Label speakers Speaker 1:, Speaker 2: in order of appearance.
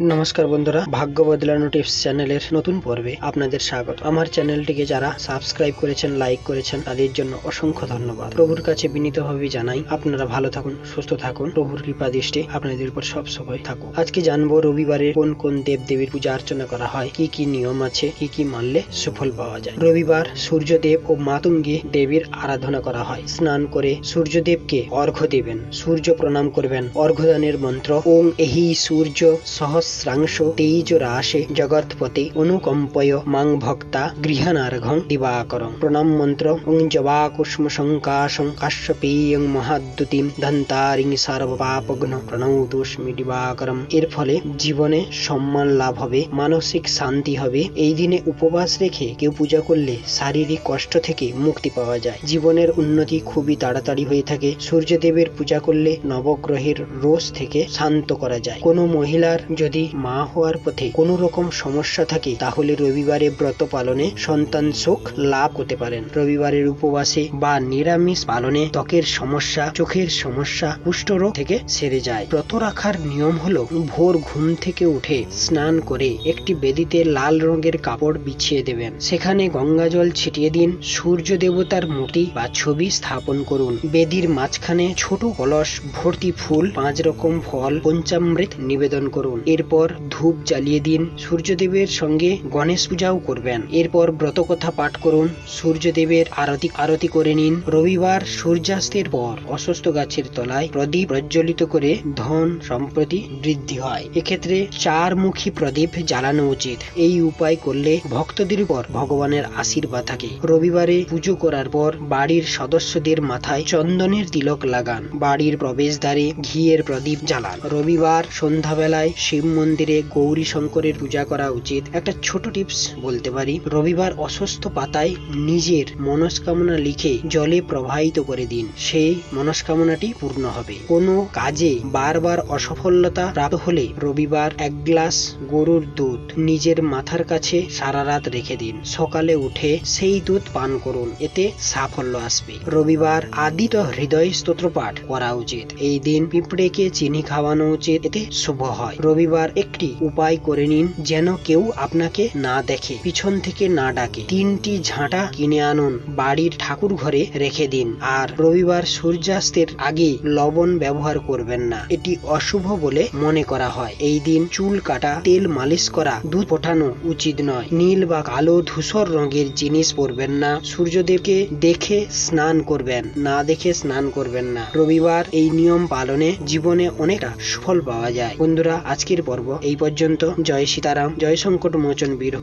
Speaker 1: নমস্কার বন্ধুরা, ভাগ্য বদলানো টিপস চ্যানেলের নতুন পর্বে আপনাদের স্বাগত। আমার চ্যানেলটিকে যারা সাবস্ক্রাইব করেছেন, লাইক করেছেন, তাদের জন্য অসংখ্য ধন্যবাদ। প্রভুর কাছে বিনীতভাবে জানাই, আপনারা ভালো থাকুন, সুস্থ থাকুন, প্রভুর কৃপা দৃষ্টি আপনাদের উপর সব সময় থাকুক। আজকে জানব রবিবারে কোন কোন দেব দেবীর পূজা অর্চনা করা হয়, কি কি নিয়ম আছে, কি কি মানলে সুফল পাওয়া যায়। রবিবার সূর্যদেব ও মাতুঙ্গী দেবীর আরাধনা করা হয়। স্নান করে সূর্যদেবকে অর্ঘ্য দেবেন। সূর্য প্রণাম করবেন। অর্ঘ্যদানের মন্ত্র, ওং এহি সূর্য সহস্রাংশ তেজ রাশে জগৎপতে অনুকম্পয় মাং ভক্তা গৃহানার্ঘং দিবাকরং। প্রণাম মন্ত্র ওং জবা কুষ্ম শঙ্কাশং কাশ্যপেয়ং মহাদ্যুতিম ধন্তারিং সার্বপাপঘ্ন প্রণৌতোস্মি দিবাকরম। এর ফলে জীবনে সম্মান লাভ হবে, মানসিক শান্তি হবে। এই দিনে উপবাস রেখে কেউ পূজা করলে শারীরিক কষ্ট থেকে মুক্তি পাওয়া যায়। জীবনের উন্নতি খুবই তাড়াতাড়ি হয়ে থাকে। সূর্যদেবের পূজা করলে নবগ্রহের রোষ থেকে শান্ত করা যায়। কোনো মহিলার যদি মা হওয়ার পথে কোনো রকম সমস্যা থাকে, তাহলে রবিবারে ব্রত পালনে সন্তান সুখ লাভ করতে পারেন। রবিবারের উপবাসে বা নিরামিষ পালনে ত্বকের সমস্যা, চোখের সমস্যা, কুষ্ঠরোগ থেকে সেরে যায়। ব্রত রাখার নিয়ম হলো ভোর ঘুম থেকে উঠে স্নান করে একটি বেদিতে লাল রঙের কাপড় বিছিয়ে দেবেন। সেখানে গঙ্গা জল ছিটিয়ে দিন, সূর্য দেবতার মূর্তি বা ছবি স্থাপন করুন। বেদির মাঝখানে ছোট কলস, ভর্তি ফুল, পাঁচ রকম ফল, পঞ্চামৃত নিবেদন করুন। এরপর ধূপ জ্বালিয়ে দিন। সূর্যদেবের সঙ্গে গণেশ পূজাও করবেন। এরপর ব্রত কথা পাঠ করুন। সূর্যদেবের আরতি আরতি করে নিন। রবিবার সূর্যাস্তের পর অসুস্থ গাছের তলায় প্রদীপ প্রজ্বলিত করে ধন সম্প্রতি বৃদ্ধি হয়। এক্ষেত্রে চার মুখী প্রদীপ জ্বালানো উচিত। এই উপায় করলে ভক্তদের উপর ভগবানের আশীর্বাদ থাকে। রবিবারে পুজো করার পর বাড়ির সদস্যদের মাথায় চন্দনের তিলক লাগান। বাড়ির প্রবেশদ্বারে ঘিয়ের প্রদীপ জ্বালান। রবিবার সন্ধ্যাবেলায় শিব মন্দিরে গৌরী শঙ্করের পূজা করা উচিত। একটা ছোট টিপস বলতে পারি। রবিবার অসুস্থ পাতায় নিজের মনস্কামনা লিখে জলে প্রবাহিত করে দিন। সেই মনস্কামনাটি পূর্ণ হবে। কোনো কাজে বারবার অসফলতা প্রাপ্ত হলে রবিবার এক গ্লাস গরুর দুধ নিজের মাথার কাছে সারা রাত রেখে দিন। সকালে উঠে সেই দুধ পান করুন। এতে সাফল্য আসবে। রবিবার আদিত হৃদয় স্তোত্র পাঠ করা উচিত। এই দিন পিঁপড়েকে চিনি খাওয়ানো উচিত। এতে শুভ হয়। রবিবার একটি উপায় করে নিন যেন কেউ আপনাকে না দেখে। পিছন থেকে না ডাকে। তিনটি ঝাঁটা কিনে আনুন। বাড়ির ঠাকুর ঘরে রেখে দিন। আর রবিবার সূর্যাস্তের আগে লবণ ব্যবহার করবেন না। এটি অশুভ বলে মনে করা হয়। এই দিন চুল কাটা, তেল মালিশ করা, দুধ ফোটানো উচিত নয়। নীল বা কালো ধূসর রঙের জিনিস পরবেন না। সূর্যদেবকে দেখে স্নান করবেন। না দেখে স্নান করবেন না। রবিবার এই নিয়ম পালনে জীবনে অনেকটা সুফল পাওয়া যায়। বন্ধুরা, আজকের পর্ব। এই পর্যন্ত জয় সীতারাম জয় সংকট মোচন বীর।